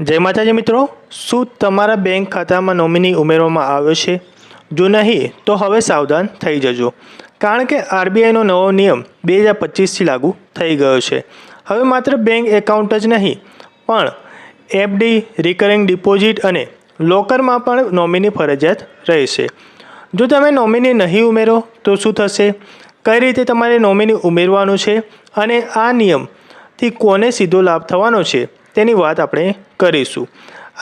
જય માતાજી મિત્રો, શું તમારા બેંક ખાતામાં નોમિની ઉમેરવામાં આવ્યો છે? જો નહીં, તો હવે સાવધાન થઈ જજો. કારણ કે આરબીઆઈનો નવો નિયમ બે હજાર પચીસથી લાગુ થઈ ગયો છે. હવે માત્ર બેંક એકાઉન્ટ જ નહીં, પણ એફડી, રિકરિંગ ડિપોઝિટ અને લોકરમાં પણ નોમિની ફરજિયાત રહેશે. જો તમે નોમિની નહીં ઉમેરો, તો શું થશે? કઈ રીતે તમારે નોમિની ઉમેરવાનું છે? અને આ નિયમથી કોને સીધો લાભ થવાનો છે તેની વાત આપણે કરીશું.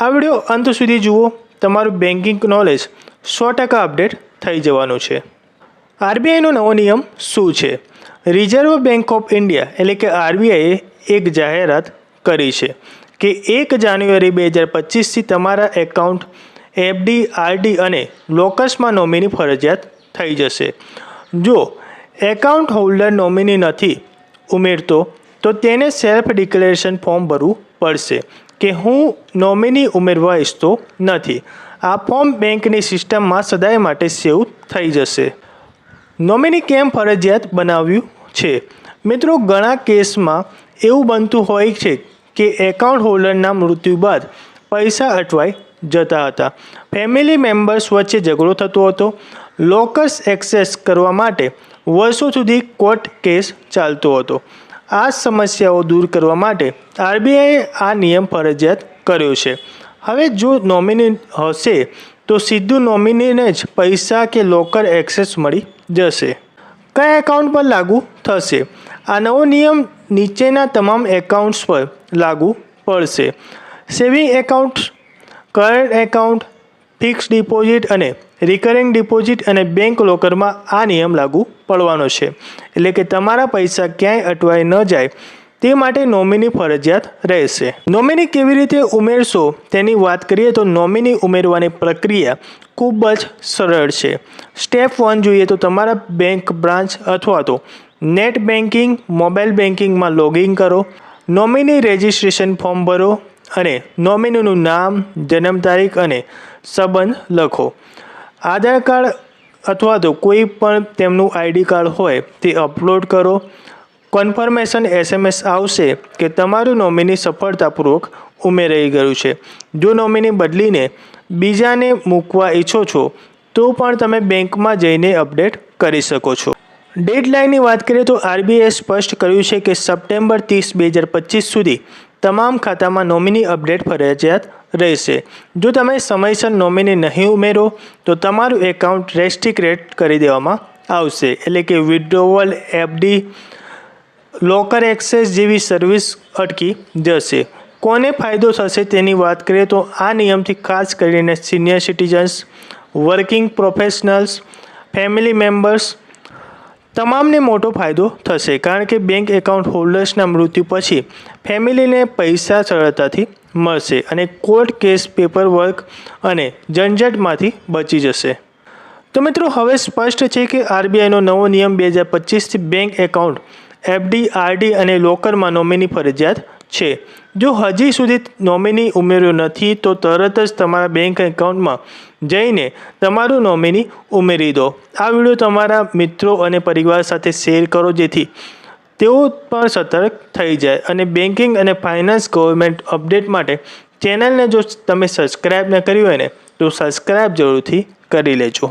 આ વીડિયો અંત સુધી જુઓ. તમારું બેન્કિંગ નોલેજ સો ટકા અપડેટ થઈ જવાનું છે. આરબીઆઈનો નવો નિયમ શું છે? રિઝર્વ બેંક ઓફ ઇન્ડિયા એટલે કે આરબીઆઈએ એક જાહેરાત કરી છે કે એક જાન્યુઆરી બે હજાર પચીસથી તમારા એકાઉન્ટ એફડી આરડી અને લોકર્સમાં નોમિની ફરજિયાત થઈ જશે. જો એકાઉન્ટ હોલ્ડર નોમિની નથી ઉમેરતો તો તેને સેલ્ફ ડિક્લેરેશન ફોર્મ ભરવું પડશે કે હું નોમિની ઉમેરવા ઈચ્છતો નથી. આ ફોર્મ બેંકની સિસ્ટમમાં સદાય માટે સેવ થઈ જશે. નોમિની કેમ ફરજિયાત બનાવ્યું છે? મિત્રો, ઘણા કેસમાં એવું બનતું હોય છે કે એકાઉન્ટ હોલ્ડરના મૃત્યુ બાદ પૈસા અટવાઈ જતા હતા. ફેમિલી મેમ્બર્સ વચ્ચે ઝઘડો થતો હતો. લોકસ એક્સેસ કરવા માટે વર્ષો સુધી કોર્ટ કેસ ચાલતો હતો. આ સમસ્યાઓ દૂર કરવા માટે આરબીઆઈએ આ નિયમ ફરજિયાત કર્યો છે. હવે જો નોમિની હશે, તો સીધું નોમિનીને જ પૈસા કે લોકર એક્સેસ મળી જશે. કયા એકાઉન્ટ પર લાગુ થશે? આ નવો નિયમ નીચેના તમામ એકાઉન્ટ્સ પર લાગુ પડશે. Saving account current account fix deposit અને રિકરિંગ ડિપોઝિટ અને બેંક લોકરમાં આ નિયમ લાગુ પડવાનો છે. એટલે કે તમારા પૈસા ક્યાંય અટવાઈ ન જાય, તે માટે નોમિની ફરજિયાત રહેશે. નોમિની કેવી રીતે ઉમેરશો તેની વાત કરીએ તો નોમિની ઉમેરવાની પ્રક્રિયા ખૂબ જ સરળ છે. સ્ટેપ વન જોઈએ તો તમારા બેંક બ્રાન્ચ અથવા તો નેટ બેન્કિંગ મોબાઈલ બેન્કિંગમાં લોગિન કરો. નોમિની રજિસ્ટ્રેશન ફોર્મ ભરો. અને નોમિનીનું નામ, જન્મ તારીખ અને સંબંધ લખો. આધાર કાર્ડ અથવા તો કોઈ પણ તેમનું આઈડી કાર્ડ હોય તે અપલોડ કરો. કન્ફર્મેશન એસએમએસ આવશે કે તમારું નોમિની સફળતાપૂર્વક ઉમેરાઈ ગયું છે. જો નોમિની બદલીને બીજાને મૂકવા ઈચ્છો છો, તો પણ તમે બેંકમાં જઈને અપડેટ કરી શકો છો. ડેડલાઇનની વાત કરીએ તો આરબીઆઈએ સ્પષ્ટ કર્યું છે કે સપ્ટેમ્બર ત્રીસ, બે હજાર પચીસ સુધી તમામ ખાતામાં નોમિની અપડેટ ફરજિયાત રહેશે. જો તમે સમયસર નોમિની નહીં ઉમેરો, તો તમારું એકાઉન્ટ રેસ્ટ્રિક્ટેડ કરી દેવામાં આવશે. એટલે કે વિડ્રોવલ એફડી લોકર એક્સેસ જેવી સર્વિસ અટકી જશે. કોને ફાયદો થશે તેની વાત કરીએ તો આ નિયમથી ખાસ કરીને senior citizens, working professionals, family members તમામને મોટો ફાયદો થશે કારણ કે બેંક એકાઉન્ટ હોલ્ડર્સના મૃત્યુ પછી ફેમિલીને પૈસા સરળતાથી મળશે અને કોર્ટ કેસ પેપર વર્ક અને ઝંઝટમાંથી બચી જશે. તો મિત્રો, હવે સ્પષ્ટ છે કે આરબીઆઈનો નવો નિયમ બે હજાર પચીસથી બેંક એકાઉન્ટ એફડી આરડી અને લોકરમાં નોમિની ફરજિયાત છે. જો હજી સુધી નોમિની ઉમેર્યો નથી, તો તરત જ તમારા બેંક એકાઉન્ટમાં જઈને તમારું નોમિની ઉમેરી દો. આ વીડિયો તમારા મિત્રો અને પરિવાર સાથે શેર કરો, જેથી તેઓ પણ સતર્ક થઈ જાય અને બેન્કિંગ અને ફાઇનાન્સ ગવર્મેન્ટ અપડેટ માટે ચેનલને જો તમે સબસ્ક્રાઈબ ન કરી હોય ને, તો સબસ્ક્રાઈબ જરૂરથી કરી લેજો.